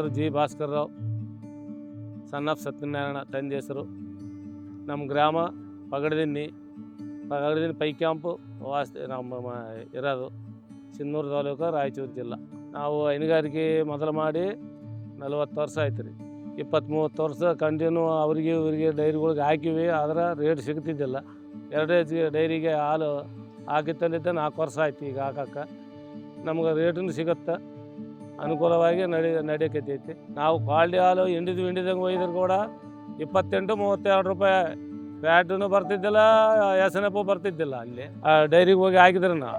ಹೆಸರು G. Bhaskar Rao, son of Satyanarayana ತಂದೆ ಹೆಸರು. ನಮ್ಮ ಗ್ರಾಮ ಪಗಡದಿನ್ನಿ ಪಗಡದಿನ್ನಿ ಪೈ ಕ್ಯಾಂಪು ವಾಸ್, ನಮ್ಮ ಇರೋದು ಸಿನ್ನೂರು ತಾಲೂಕು ರಾಯಚೂರು ಜಿಲ್ಲಾ. ನಾವು ಹೈನುಗಾರಿಕೆ ಮೊದಲು ಮಾಡಿ ನಲವತ್ತು ವರ್ಷ ಆಯ್ತು ರೀ. ಇಪ್ಪತ್ತು ಮೂವತ್ತು ವರ್ಷ ಕಂಟಿನ್ಯೂ ಅವರಿಗೆ ಇವರಿಗೆ ಡೈರಿಗಳಿಗೆ ಹಾಕಿವಿ, ಆದ್ರೆ ರೇಟ್ ಸಿಗ್ತಿದ್ದಿಲ್ಲ. ಎರಡೇ ಡೈರಿಗೆ ಹಾಲು ಹಾಕಿತ್ತಲ್ಲಿದ್ದ ನಾಲ್ಕು ವರ್ಷ ಆಯ್ತು ಈಗ ಹಾಕಕ್ಕೆ. ನಮ್ಗೆ ರೇಟೂ ಸಿಗುತ್ತೆ. ಅನುಕೂಲವಾಗಿ ನಡಿ, ನಡೆಯಕತ್ತೈತಿ. ನಾವು ಕ್ವಾಲಿಟಿ ಹಾಲು ಹಿಂಡಿದ್ವಿ ಹಿಂಡಿದಂಗೆ ಹೋಗಿದ್ರು ಕೂಡ ಇಪ್ಪತ್ತೆಂಟು, ಮೂವತ್ತೆರಡು ರೂಪಾಯಿ ಫ್ಯಾಟೂ ಬರ್ತಿದ್ದಿಲ್ಲ ಎಸನಪ್ಪು ಬರ್ತಿದ್ದಿಲ್ಲ ಅಲ್ಲಿ. ಡೈರಿಗೆ ಹೋಗಿ ಹಾಕಿದ್ರೆ ನಾವು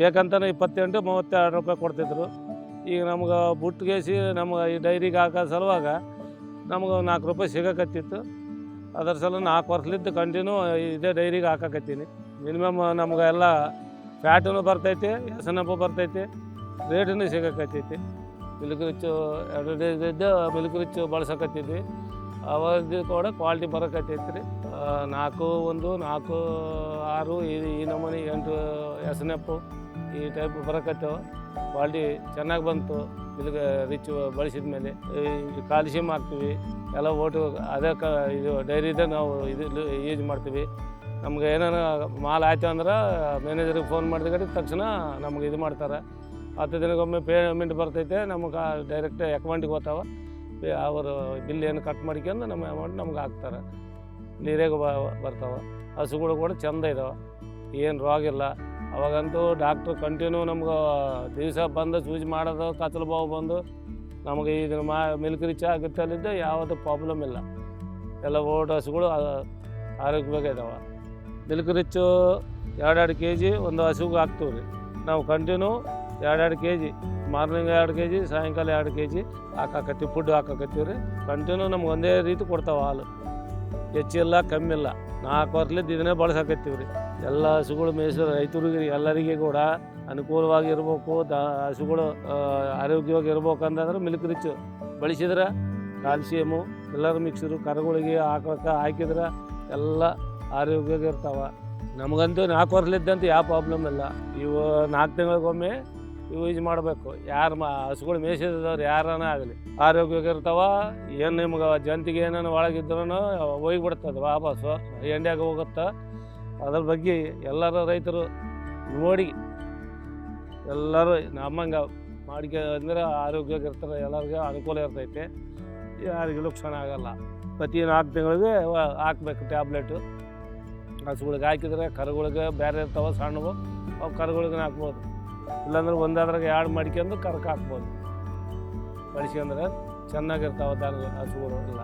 ಬೇಕಂತಾನೆ ಇಪ್ಪತ್ತೆಂಟು, ಮೂವತ್ತೆರಡು ರೂಪಾಯಿ ಕೊಡ್ತಿದ್ರು. ಈಗ ನಮ್ಗೆ ಬುಟ್ಟುಗೇಸಿ ನಮ್ಗೆ ಈ ಡೈರಿಗೆ ಹಾಕೋ ಸಲುವಾಗ ನಮ್ಗೆ ನಾಲ್ಕು ರೂಪಾಯಿ ಸಿಗಕತ್ತಿತ್ತು. ಅದರ ಸಲ ನಾಲ್ಕು ವರ್ಷಲಿದ್ದು ಕಂಟಿನ್ಯೂ ಇದೇ ಡೈರಿಗೆ ಹಾಕಕತ್ತೀನಿ. ಮಿನಿಮಮ್ ನಮ್ಗೆ ಎಲ್ಲ ಫ್ಯಾಟೂ ಬರ್ತೈತಿ ಎಸನಪ್ಪು ಬರ್ತೈತಿ. ರೇಟೂ ಸಿಗಕತ್ತೈತಿ. ಮಿಲ್ಕ್ ರಿಚ್ಚು ಇದ್ದ ಮಿಲ್ಕ್ ರಿಚ್ಚು ಬಳಸಕತ್ತಿದ್ವಿ ಅವಾಗ ಕೂಡ ಕ್ವಾಲಿಟಿ ಬರಕತ್ತೈತಿ ರೀ ನಾಲ್ಕು ಒಂದು, ನಾಲ್ಕು ಆರು ಈ ಈ ನಮೂನಿ ಎಂಟು ಎಸನೆಪ್ಪು ಈ ಟೈಪ್ ಬರಕತ್ತೇವೆ. ಕ್ವಾಲಿಟಿ ಚೆನ್ನಾಗಿ ಬಂತು ಮಿಲ್ಕ್ ರಿಚ್ ಬಳಸಿದ ಮೇಲೆ ಕಾಲ್ಸಿಯಂ ಹಾಕ್ತೀವಿ. ಎಲ್ಲ ಓಟು ಅದೇ ಕ, ಇದು ಡೈರಿದೆ ನಾವು ಇದು ಯೂಸ್ ಮಾಡ್ತೀವಿ. ನಮ್ಗೆ ಏನಾರ ಮಾಲ್ ಆಯ್ತು ಅಂದ್ರೆ ಮ್ಯಾನೇಜರಿಗೆ ಫೋನ್ ಮಾಡಿದ ಕಡೆ ತಕ್ಷಣ ನಮ್ಗೆ ಇದು ಮಾಡ್ತಾರೆ. ಹತ್ತು ದಿನಕ್ಕೊಮ್ಮೆ ಪೇಮೆಂಟ್ ಬರ್ತೈತೆ. ನಮಗೆ ಡೈರೆಕ್ಟ್ ಅಕೌಂಟಿಗೆ ಹೋಗ್ತಾವ. ಅವರು ಬಿಲ್ ಏನು ಕಟ್ ಮಾಡ್ಕೊಂಡು ನಮ್ಮ ಅಮೌಂಟ್ ನಮ್ಗೆ ಹಾಕ್ತಾರೆ. ನೀರಾಗ ಬರ್ತಾವೆ. ಹಸುಗಳು ಕೂಡ ಚಂದ ಇದಾವೆ. ಏನು ರೋಗ ಇಲ್ಲ. ಅವಾಗಂತೂ ಡಾಕ್ಟ್ರು ಕಂಟಿನ್ಯೂ ನಮ್ಗೆ ದಿವಸ ಬಂದು ಸೂಜಿ ಮಾಡೋದು ಕತ್ತಲು ಬಾವು ಬಂದು ನಮಗೆ ಇದು ಮಾ ಮಿಲ್ಕ್ ರಿಚ್ ಆಗುತ್ತಲ್ಲಿದ್ದ ಯಾವುದು ಪ್ರಾಬ್ಲಮ್ ಇಲ್ಲ. ಎಲ್ಲ ಓಟ್ ಹಸುಗಳು ಆ- ಆರೋಗ್ಯವಾಗಿ ಇದಾವೆ. ಮಿಲ್ಕ್ ರಿಚ್ಚು ಎರಡೆರಡು ಕೆ ಜಿ ಒಂದು ಹಸುಗೆ ಹಾಕ್ತೀವಿ ರೀ ನಾವು ಕಂಟಿನ್ಯೂ ಎರಡೆರಡು ಕೆ ಜಿ ಮಾರ್ನಿಂಗ್ ಎರಡು ಕೆ ಜಿ ಸಾಯಂಕಾಲ ಎರಡು ಕೆ ಜಿ ಹಾಕಾಕತ್ತೀವಿ ಫುಡ್ ಹಾಕಾಕತ್ತೀವಿ ರೀ. ಕಂಟಿನ್ಯೂ ನಮ್ಗೆ ಒಂದೇ ರೀತಿ ಕೊಡ್ತಾವೆ ಹಾಲು. ಹೆಚ್ಚಿಲ್ಲ ಕಮ್ಮಿ ಇಲ್ಲ. ನಾಲ್ಕು ವರ್ಷಲಿದ್ದು ಇದನ್ನೇ ಬಳಸಾಕತ್ತೀವಿ ರೀ. ಎಲ್ಲ ಹಸುಗಳು ಮೇಯಿಸೋ ರೈತರಿಗೆ, ಎಲ್ಲರಿಗೆ ಕೂಡ ಅನುಕೂಲವಾಗಿ ಇರಬೇಕು. ದ, ಹಸುಗಳು ಆರೋಗ್ಯವಾಗಿ ಇರ್ಬೇಕಂತಂದ್ರೆ ಮಿಲ್ಕ್ ರಿಚ್ಚು ಬಳಸಿದ್ರೆ ಕ್ಯಾಲ್ಸಿಯಮು, ಎಲ್ಲರ ಮಿಕ್ಸರು ಕರುಗಳಿಗೆ ಹಾಕಕ್ಕೆ, ಹಾಕಿದ್ರೆ ಎಲ್ಲ ಆರೋಗ್ಯವಾಗಿ ಇರ್ತಾವೆ. ನಮಗಂತೂ ನಾಲ್ಕು ವರ್ಷಲಿದ್ದಂತೂ ಯಾವ ಪ್ರಾಬ್ಲಮ್ ಇಲ್ಲ. ಇವು ನಾಲ್ಕು ತಿಂಗಳಿಗೊಮ್ಮೆ ಯೂಸ್ ಮಾಡಬೇಕು. ಯಾರು ಹಸುಗಳು ಮೇಯಿಸಿದವ್ರು ಯಾರನ್ನ ಆಗಲಿ. ಆರೋಗ್ಯವಾಗಿರ್ತಾವ ಏನು ನಿಮ್ಗೆ ಜಂತಿಗೆ ಏನೇನು ಒಳಗಿದ್ರೂ ಹೋಗ್ಬಿಡ್ತದೆ ವಾಪಸ್ಸು. ಎಂಡ್ಯಾಗ ಹೋಗುತ್ತೆ. ಅದ್ರ ಬಗ್ಗೆ ಎಲ್ಲರೂ ರೈತರು ನೋಡಿ, ಎಲ್ಲರೂ ನಮ್ಮಂಗೆ ಮಾಡಿಕೆ, ಅಂದ್ರೆ ಆರೋಗ್ಯವಾಗಿರ್ತಾರೆ ಎಲ್ಲರಿಗೂ ಅನುಕೂಲ ಇರ್ತೈತೆ. ಯಾರಿಗೂ ಲಕ್ಷಣ ಆಗಲ್ಲ. ಪ್ರತಿ ನಾಲ್ಕು ತಿಂಗಳಿಗೆ ಹಾಕ್ಬೇಕು ಟ್ಯಾಬ್ಲೆಟು. ಹಸುಗಳಿಗೆ ಹಾಕಿದ್ರೆ ಕರುಗಳಿಗೆ ಬೇರೆ ಇರ್ತಾವೆ ಸಣ್ಣವು, ಅವು ಕರುಗಳಿಗೆ ಹಾಕ್ಬೋದು. ಇಲ್ಲಾಂದ್ರೆ ಒಂದಾದ್ರಾಗ ಎರಡು ಮಾಡ್ಕೊಂಡು ಕರ್ಕ ಹಾಕ್ಬೋದು. ಬಳಸ್ಕೊಂಡ್ರೆ ಚೆನ್ನಾಗಿರ್ತಾವೆ ದನ ಹಸುಗಳು ಎಲ್ಲ.